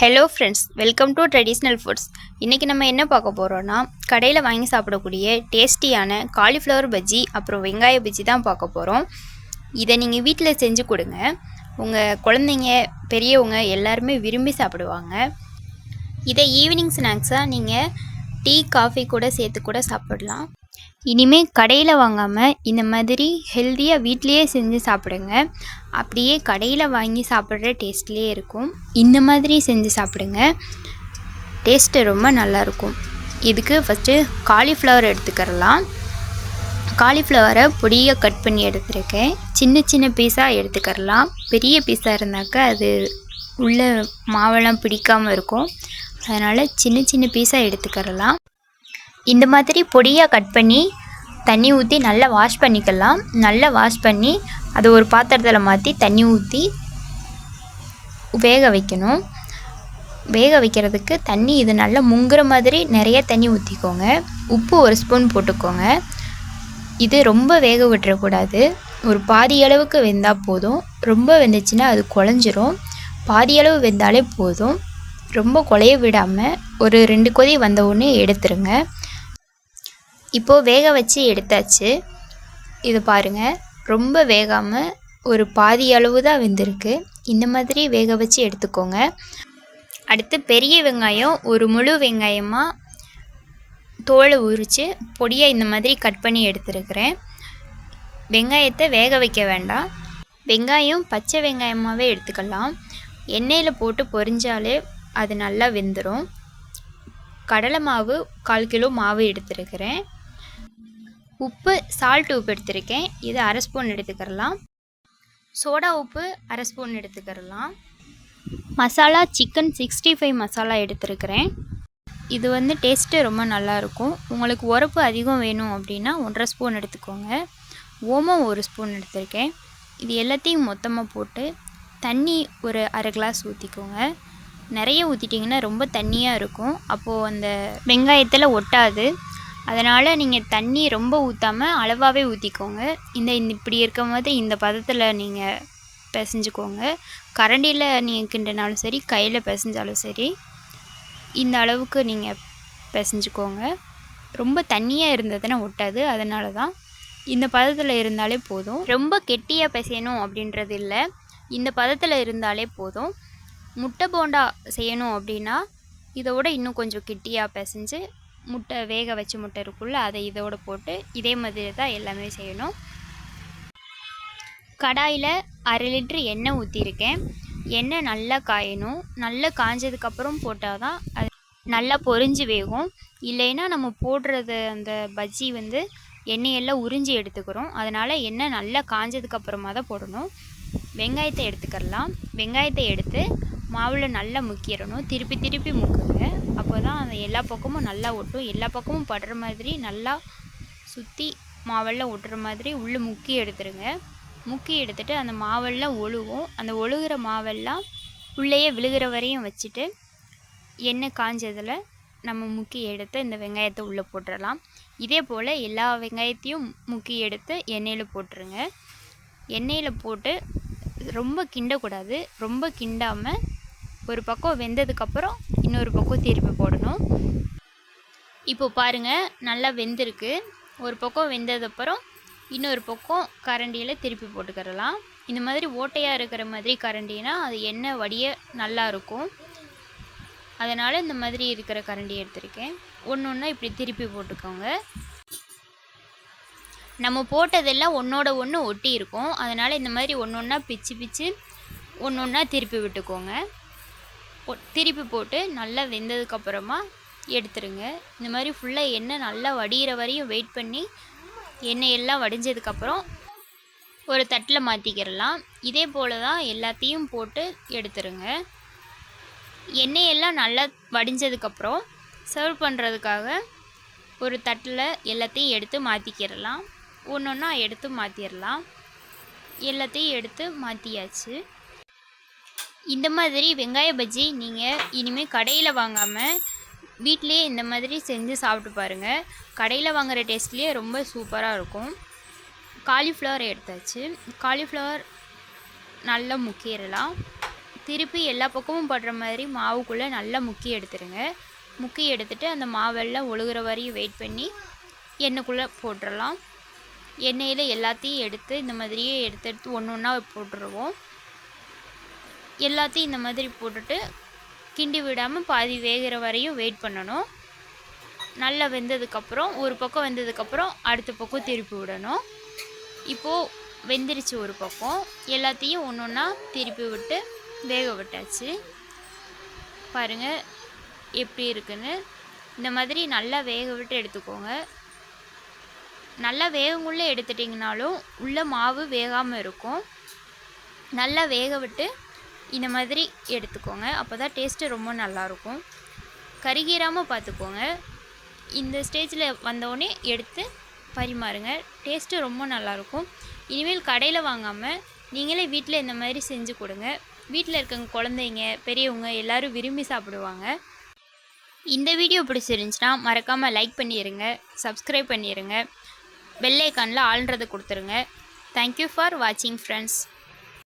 Hello friends welcome to traditional foods இன்றைக்கி நம்ம என்ன பார்க்க போகிறோன்னா கடையில் வாங்கி சாப்பிடக்கூடிய டேஸ்டியான காலிஃப்ளவர் பஜ்ஜி அப்புறம் வெங்காய பஜ்ஜி தான் பார்க்க போகிறோம் இதை நீங்கள் வீட்டில் செஞ்சு கொடுங்க. உங்கள் குழந்தைங்க பெரியவங்க எல்லாருமே விரும்பி சாப்பிடுவாங்க. இதை ஈவினிங் ஸ்நாக்ஸாக நீங்கள் டீ காஃபி கூட சேர்த்து கூட சாப்பிடலாம். இனிமேல் கடையில் வாங்காமல் இந்த மாதிரி ஹெல்த்தியாக வீட்லேயே செஞ்சு சாப்பிடுங்க. அப்படியே கடையில் வாங்கி சாப்பிட்ற டேஸ்ட்லேயே இருக்கும். இந்த மாதிரி செஞ்சு சாப்பிடுங்க. டேஸ்ட்டு ரொம்ப நல்லாயிருக்கும் இதுக்கு ஃபஸ்ட்டு காலிஃப்ளவர் எடுத்துக்கிறலாம். காலிஃப்ளவரை பொடியாக கட் பண்ணி எடுத்துருக்கேன். சின்ன சின்ன பீஸாக எடுத்துக்கிறலாம். பெரிய பீஸாக இருந்தாக்கா அது உள்ள மாவெல்லாம் பிடிக்காமல் இருக்கும். அதனால் சின்ன சின்ன பீஸாக எடுத்துக்கிறலாம். இந்த மாதிரி பொடியாக கட் பண்ணி தண்ணி ஊற்றி நல்லா வாஷ் பண்ணிக்கலாம். நல்லா வாஷ் பண்ணி அதை ஒரு பாத்திரத்தில் மாற்றி தண்ணி ஊற்றி வேக வைக்கணும். வேக வைக்கிறதுக்கு தண்ணி இது நல்லா முங்குற மாதிரி நிறைய தண்ணி ஊற்றிக்கோங்க உப்பு ஒரு ஸ்பூன் போட்டுக்கோங்க. இது ரொம்ப வேக விட்டுறக்கூடாது. ஒரு பாதி அளவுக்கு வெந்தால் போதும். ரொம்ப வெந்துச்சுன்னா அது குழஞ்சிரும். பாதி அளவு வெந்தாலே போதும். ரொம்ப குழைய விடாமல் ஒரு ரெண்டு கொதி வந்த உடனே எடுத்துருங்க. இப்போது வேக வச்சு எடுத்தாச்சு. இது பாருங்கள் ரொம்ப வேகாமல் ஒரு பாதி அளவு தான் வெந்திருக்கு. இந்த மாதிரி வேக வச்சு எடுத்துக்கோங்க. அடுத்து பெரிய வெங்காயம் ஒரு முழு வெங்காயமாக தோலை உரித்து பொடியாக இந்த மாதிரி கட் பண்ணி எடுத்துருக்கிறேன். வெங்காயத்தை வேக வைக்க வேண்டாம். வெங்காயம் பச்சை வெங்காயமாகவே எடுத்துக்கலாம். எண்ணெயில் போட்டு பொரிஞ்சாலே அது நல்லா வெந்துடும் கடலை மாவு கால் கிலோ மாவு எடுத்துருக்கிறேன். உப்பு சால்ட் உப்பு எடுத்திருக்கேன். இது அரை ஸ்பூன் எடுத்துக்கிறலாம். சோடா உப்பு அரை spoon எடுத்துக்கிறலாம். Masala chicken sixty five masala எடுத்துருக்கிறேன். இது வந்து டேஸ்ட்டு ரொம்ப நல்லாயிருக்கும் உங்களுக்கு உரப்பு அதிகம் வேணும் அப்படின்னா ஒன்றரை ஸ்பூன் எடுத்துக்கோங்க. ஓமம் ஒரு ஸ்பூன் எடுத்திருக்கேன். இது எல்லாத்தையும் மொத்தமாக போட்டு தண்ணி ஒரு அரை கிளாஸ் ஊற்றிக்கோங்க நிறைய ஊற்றிட்டிங்கன்னா ரொம்ப தண்ணியாக இருக்கும். அப்போது அந்த வெங்காயத்தில் ஒட்டாது. அதனால் நீங்கள் தண்ணி ரொம்ப ஊற்றாமல் அளவாகவே ஊற்றிக்கோங்க இந்த இந்த இப்படி இருக்கும் போது இந்த பதத்தில் நீங்கள் பிசைஞ்சுக்கோங்க. கரண்டியில் நீங்கள் கிண்டினாலும் சரி கையில் பிசைஞ்சாலும் சரி இந்த அளவுக்கு நீங்கள் பிசைஞ்சுக்கோங்க. ரொம்ப தண்ணியாக இருந்ததுன்னா ஒட்டாது அதனால தான் இந்த பதத்தில் இருந்தாலே போதும். ரொம்ப கெட்டியாக பிசையணும் அப்படின்றது இல்லை. இந்த பதத்தில் இருந்தாலே போதும். முட்டை போண்டா செய்யணும் அப்படின்னா இதோட இன்னும் கொஞ்சம் கெட்டியாக பிசைஞ்சு முட்டை வேக வச்ச முட்டை இருக்குல்ல அதை இதோடு போட்டு இதே மாதிரி தான் எல்லாமே செய்யணும். கடாயில் அரை லிட்ரு எண்ணெய் ஊற்றிருக்கேன் எண்ணெய் நல்லா காயணும். நல்லா காஞ்சதுக்கப்புறம் போட்டால் தான் அது நல்லா பொரிஞ்சு வேகும். இல்லைன்னா நம்ம போடுறது அந்த பஜ்ஜி வந்து எண்ணெயெல்லாம் உறிஞ்சி எடுத்துக்கிறோம். அதனால் எண்ணெய் நல்லா காஞ்சதுக்கப்புறமா தான் போடணும். வெங்காயத்தை எடுத்துக்கிறலாம் வெங்காயத்தை எடுத்து மாவில் நல்லா முக்கிடணும் திருப்பி திருப்பி முக்குங்க. அந்த எல்லா பக்கமும் நல்லா ஒட்டும். எல்லா பக்கமும் படுற மாதிரி நல்லா சுற்றி மாவெல்லாம் ஒட்டுற மாதிரி உள்ளே முக்கி எடுத்துருங்க. முக்கி எடுத்துட்டு அந்த மாவெல்லாம் ஒழுகும். அந்த ஒழுகிற மாவெல்லாம் உள்ளேயே விழுகிற வரையும் வச்சுட்டு எண்ணெய் காஞ்சதில் நம்ம முக்கி எடுத்து இந்த வெங்காயத்தை உள்ளே போட்டுடலாம் இதே போல் எல்லா வெங்காயத்தையும் முக்கி எடுத்து எண்ணெயில் போட்டுருங்க. எண்ணெயில் போட்டு ரொம்ப கிண்டக்கூடாது. ரொம்ப கிண்டாமல் ஒரு பக்கம் வெந்ததுக்கப்புறம் இன்னொரு பக்கம் திருப்பி போடணும். இப்போ பாருங்கள் நல்லா வெந்திருக்கு. ஒரு பக்கம் வெந்ததுக்கப்புறம் இன்னொரு பக்கம் கரண்டியில் திருப்பி போட்டுக்கிறலாம் இந்த மாதிரி ஓட்டையாக இருக்கிற மாதிரி கரண்டினா அது எண்ணெய் வடிய நல்லா இருக்கும். அதனால் இந்த மாதிரி இருக்கிற கரண்டி எடுத்திருக்கேன். ஒன்று ஒன்றா இப்படி திருப்பி போட்டுக்கோங்க. நம்ம போட்டதெல்லாம் ஒன்றோட ஒன்று ஒட்டி இருக்கும். அதனால் இந்த மாதிரி ஒன்று ஒன்றா பிச்சு பிச்சு ஒன்று ஒன்றா திருப்பி விட்டுக்கோங்க. திருப்பி போட்டு நல்லா வெந்ததுக்கப்புறமா எடுத்துருங்க. இந்த மாதிரி ஃபுல்லாக எண்ணெய் நல்லா வடிகிற வரையும் வெயிட் பண்ணி எண்ணெய் எல்லாம் வடிஞ்சதுக்கப்புறம் ஒரு தட்டில் மாற்றிக்கிறலாம் இதே போல் தான் எல்லாத்தையும் போட்டு எடுத்துருங்க. எண்ணெயெல்லாம் நல்லா வடிஞ்சதுக்கப்புறம் சர்வ் பண்ணுறதுக்காக ஒரு தட்டில் எல்லாத்தையும் எடுத்து மாற்றிக்கிறலாம் ஒன்று ஒன்றா எடுத்து மாற்றிடலாம் எல்லாத்தையும் எடுத்து மாற்றியாச்சு இந்த மாதிரி வெங்காய பஜ்ஜி நீங்கள் இனிமேல் கடையில் வாங்காமல் வீட்டிலே இந்த மாதிரி செஞ்சு சாப்பிட்டு பாருங்கள் கடையில் வாங்குகிற டேஸ்ட்லேயே ரொம்ப சூப்பராக இருக்கும். காலிஃப்ளவர் எடுத்தாச்சு. காலிஃப்ளவர் நல்லா முக்கிடலாம் திருப்பி எல்லா பக்கமும் படுற மாதிரி மாவுக்குள்ளே நல்லா முக்கி எடுத்துருங்க. முக்கி எடுத்துட்டு அந்த மாவெல்லாம் ஒழுகுற வரையும் வெயிட் பண்ணி எண்ணெய்க்குள்ளே போட்டுடலாம் எண்ணெயில் எல்லாத்தையும் எடுத்து இந்த மாதிரியே எடுத்து எடுத்து ஒன்று ஒன்றா போட்டுருவோம். எல்லாத்தையும் இந்த மாதிரி போட்டுட்டு கிண்டி விடாமல் பாதி வேகிற வரையும் வெயிட் பண்ணணும். நல்லா வெந்ததுக்கப்புறம் ஒரு பக்கம் வெந்ததுக்கப்புறம் அடுத்த பக்கம் திருப்பி விடணும். இப்போது வெந்துருச்சு ஒரு பக்கம். எல்லாத்தையும் ஒன்று ஒன்றா திருப்பி விட்டு வேக விட்டாச்சு. பாருங்கள் எப்படி இருக்குன்னு. இந்த மாதிரி நல்லா வேக விட்டு எடுத்துக்கோங்க. நல்லா வேகங்குள்ளே எடுத்துட்டிங்கனாலும் உள்ள மாவு வேகாமல் இருக்கும். நல்லா வேக விட்டு இந்த மாதிரி எடுத்துக்கோங்க. அப்போ தான் டேஸ்ட்டு ரொம்ப நல்லாயிருக்கும் கருகீராமல் பார்த்துக்கோங்க இந்த ஸ்டேஜில் வந்தோடனே எடுத்து பரிமாறுங்க. டேஸ்ட்டு ரொம்ப நல்லாயிருக்கும் இனிமேல் கடையில் வாங்காமல் நீங்களே வீட்டில் இந்த மாதிரி செஞ்சு கொடுங்க. வீட்டில் இருக்கவங்க குழந்தைங்க பெரியவங்க எல்லோரும் விரும்பி சாப்பிடுவாங்க. இந்த வீடியோ பிடிச்சிருந்துச்சின்னா மறக்காமல் லைக் பண்ணிடுங்க சப்ஸ்கிரைப் பண்ணிடுங்க பெல்லைக்கானில் ஆள்ன்றதை கொடுத்துருங்க. தேங்க்யூ ஃபார் வாட்சிங் ஃப்ரெண்ட்ஸ்